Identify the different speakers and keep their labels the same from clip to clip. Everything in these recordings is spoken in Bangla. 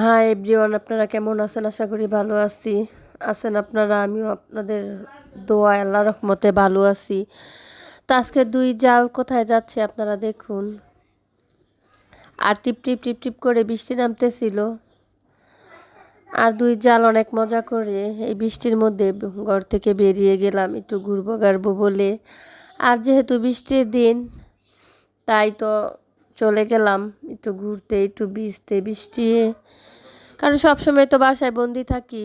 Speaker 1: হাই এভরিওয়ান, আপনারা কেমন আছেন? আশা করি ভালো আছি। আছেন আপনারা? আমিও আপনাদের দোয়া আল্লাহ রহমতে ভালো আছি। তো আজকে দুই জাল কোথায় যাচ্ছে আপনারা দেখুন। আর টিপ টিপ টিপ টিপ করে বৃষ্টি নামতেছিল। আর দুই জাল অনেক মজা করে এই বৃষ্টির মধ্যে ঘর থেকে বেরিয়ে গেলাম, একটু ঘুরবো, গাড়বো বলে। আর যেহেতু বৃষ্টির দিন, তাই তো চলে গেলাম, একটু ঘুরতে, একটু ভিজতে, বৃষ্টি। কারণ সবসময় তো বাসায় বন্দি থাকি,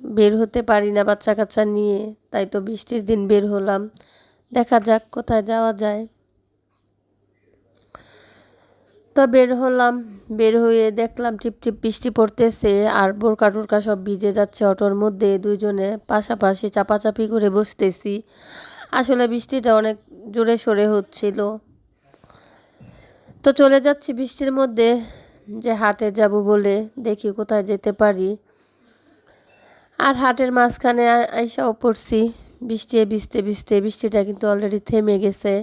Speaker 1: বের হতে পারি না বাচ্চা কাচ্চা নিয়ে, তাই তো বৃষ্টির দিন বের হলাম। দেখা যাক কোথায় যাওয়া যায়। তো বের হলাম, বের হয়ে দেখলাম টিপ টিপ বৃষ্টি পড়তেছে, আর বোরকা টোরকা সব ভিজে যাচ্ছে অটোর মধ্যে, দুইজনে পাশাপাশি চাপাচাপি করে বসতেছি। আসলে বৃষ্টিটা অনেক জোরে সোরে হচ্ছিল। তো চলে যাচ্ছি বৃষ্টির মধ্যে, যে হাটে যাব বলে দেখি কোথায় যেতে পারি। আর হাটের মাঝখানে আইসাও পড়ছি, বৃষ্টি ভিজতে ভিজতে বৃষ্টিটা কিন্তু অলরেডি থেমে গেছে।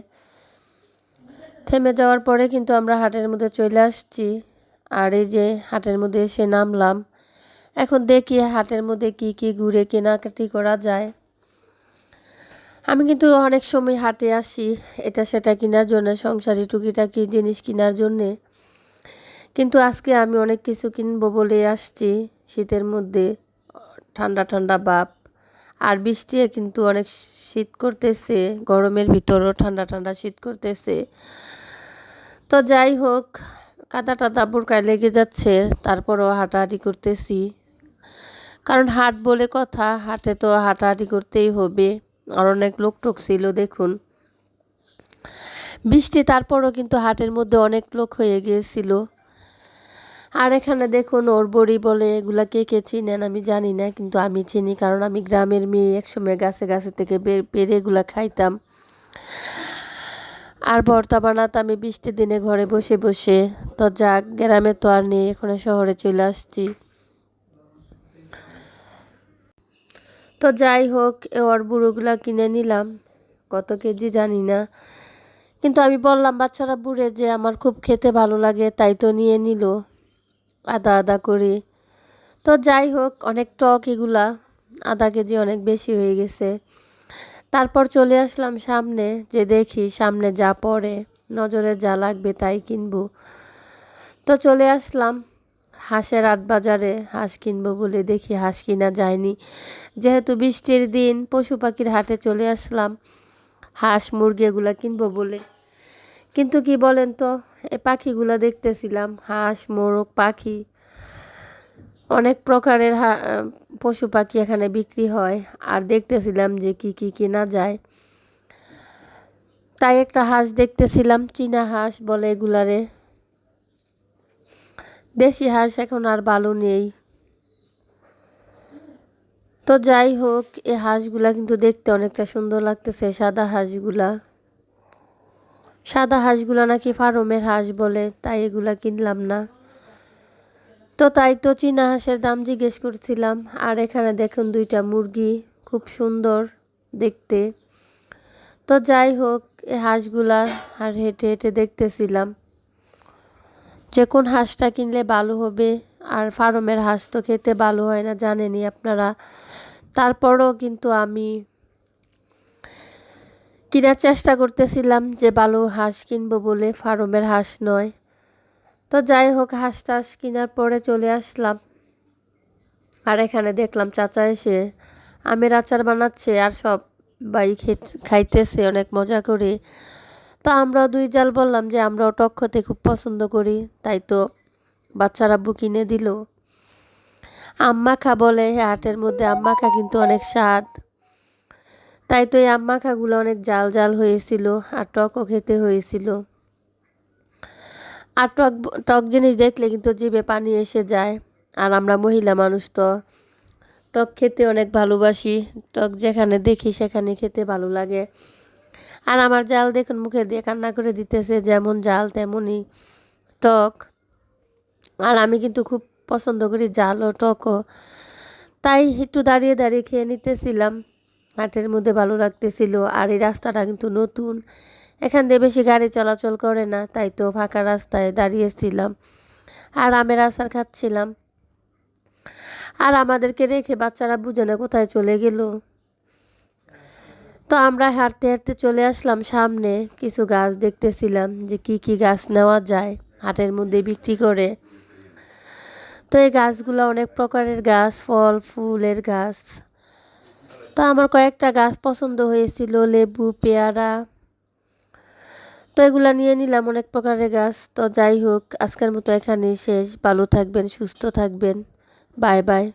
Speaker 1: থেমে যাওয়ার পরে কিন্তু আমরা হাটের মধ্যে চলে আসছি, আর এই যে হাটের মধ্যে এসে নামলাম। এখন দেখি হাটের মধ্যে কি কি ঘুরে কেনাকাটি করা যায়। আমি কিন্তু অনেক সময় হাটে আসি, এটা সেটা কেনার জন্য, সংসারী টুকিটাকি জিনিস কেনার জন্যে। কিন্তু আজকে আমি অনেক কিছু কিনবো বলে আসছি, শীতের মধ্যে, ঠান্ডা ঠান্ডা বাপ। আর বৃষ্টি কিন্তু অনেক শীত করতেছে, গরমের ভিতরও ঠান্ডা ঠান্ডা শীত করতেছে। তো যাই হোক, কাদা টাদা বোরকায় লেগে যাচ্ছে, তারপরও হাঁটাহাঁটি করতেছি। কারণ হাট বলে কথা, হাটে তো হাঁটাহাঁটি করতেই হবে। আর অনেক লোক টোক ছিল, দেখুন। বৃষ্টি তারপরও কিন্তু হাটের মধ্যে অনেক লোক হয়ে গিয়েছিল। আর এখানে দেখুন, ওর বড়ি বলে এগুলা কে কে চিনেন আমি জানি না, কিন্তু আমি চিনি, কারণ আমি গ্রামের মেয়ে, একসময় গাছে গাছে থেকে পেরে এগুলা খাইতাম। আর ভর্তা বানাতে আমি বৃষ্টির দিনে ঘরে বসে বসে, তো যাক, গ্রামে তো আর নেই, এখানে শহরে চলে আসছি। তো যাই হোক ওর বুড়োগুলা কিনে নিলাম। কত কেজি জানি না। কিন্তু আমি বললাম, বাচ্চারা বুড়ে যে আমার খুব খেতে ভালো লাগে, তাই তো নিয়ে নিল। আদা আদা করে। তো যাই হোক, অনেক টক এগুলা। আধা কেজি অনেক বেশি হয়ে গেছে। তারপর চলে আসলাম সামনে, যে দেখি সামনে যা পড়ে, নজরে যা লাগবে তাই কিনবো। তো চলে আসলাম। হাঁসের আট বাজারে হাঁস কিনবো বলে দেখি হাঁস কিনা যায়নি। যেহেতু বৃষ্টির দিন, পশু পাখির হাটে চলে আসলাম, হাঁস মুরগি এগুলা কিনবো বলে। কিন্তু কি বলেন তো এই পাখিগুলো দেখতেছিলাম, হাঁস, মোরগ, পাখি, অনেক প্রকারের পশু পাখি এখানে বিক্রি হয়। আর দেখতেছিলাম যে কি কি কেনা যায়। তাই একটা হাঁস দেখতেছিলাম, চীনা হাঁস বলে এগুলারে। দেশি হাঁস এখন আর ভালো নেই। তো যাই হোক এই হাঁসগুলা কিন্তু দেখতে অনেকটা সুন্দর লাগতেছে, সাদা হাঁসগুলা। সাদা হাঁসগুলো নাকি ফার্মের হাঁস বলে, তাই এগুলা কিনলাম না। তো তাই তো চীনা হাঁসের দাম জিজ্ঞেস করছিলাম, আর এখানে দেখুন দুইটা মুরগি, খুব সুন্দর দেখতে। তো যাই হোক এই হাঁসগুলা আর হেঁটে হেঁটে দেখতেছিলাম। যে কোন হাঁসটা কিনলে ভালো হবে আর ফার্মের হাঁস তো খেতে ভালো হয় না জানেনি আপনারা। তারপরও কিন্তু আমি কেনার চেষ্টা করতেছিলাম যে ভালো হাঁস কিনবো বলে, ফার্মের হাঁস নয়। তো যাই হোক, হাঁস টাস কেনার পরে চলে আসলাম। আর এখানে দেখলাম চাচা এসে আমের আচার বানাচ্ছে আর সব বাই খাইতেছে, অনেক মজা করে। তো আমরা দুই জাল বললাম যে আমরাও টক খেতে খুব পছন্দ করি, তাই তো বাচ্চারা বু কিনে দিল। আম্মাখা বলে হাটের মধ্যে আম্মাখা কিন্তু অনেক স্বাদ। তাই তো এই আম্মাখাগুলো অনেক জাল জাল হয়েছিল, আর টকও খেতে হয়েছিল। আর টক টক জিনিস দেখলে কিন্তু জিভে পানি এসে যায়, আর আমরা মহিলা মানুষ তো টক খেতে অনেক ভালোবাসি, টক যেখানে দেখি সেখানে খেতে ভালো লাগে। আর আমার জাল দেখুন মুখে দিয়ে কান্না করে দিতেছে, যেমন জাল তেমনই টক। আর আমি কিন্তু খুব পছন্দ করি জাল ও টকও তাই একটু দাঁড়িয়ে দাঁড়িয়ে খেয়ে নিতেছিলাম হাটের মধ্যে ভালো লাগতেছিল। আর এই রাস্তাটা কিন্তু নতুন, এখান দিয়ে বেশি গাড়ি চলাচল করে না, তাই তো ফাঁকা রাস্তায় দাঁড়িয়েছিলাম। আর আমের আচার খাচ্ছিলাম। আর আমাদেরকে রেখে বাচ্চারা বুঝে না কোথায় চলে গেল। তো আমরা হাঁটতে হাঁটতে চলে আসলাম সামনে, কিছু গাছ দেখতেছিলাম যে কি কি গাছ নেওয়া যায় হাটের মধ্যে বিক্রি করে। তো এই গাছগুলো অনেক প্রকারের গাছ, ফল, ফুলের গাছ। তো আমার কয়েকটা গাছ পছন্দ হয়েছিল, লেবু, পেয়ারা। তো এগুলা নিয়ে নিলাম অনেক প্রকারের গাছ। তো যাই হোক, আজকের মতো এখানেই শেষ। ভালো থাকবেন, সুস্থ থাকবেন। Bye bye.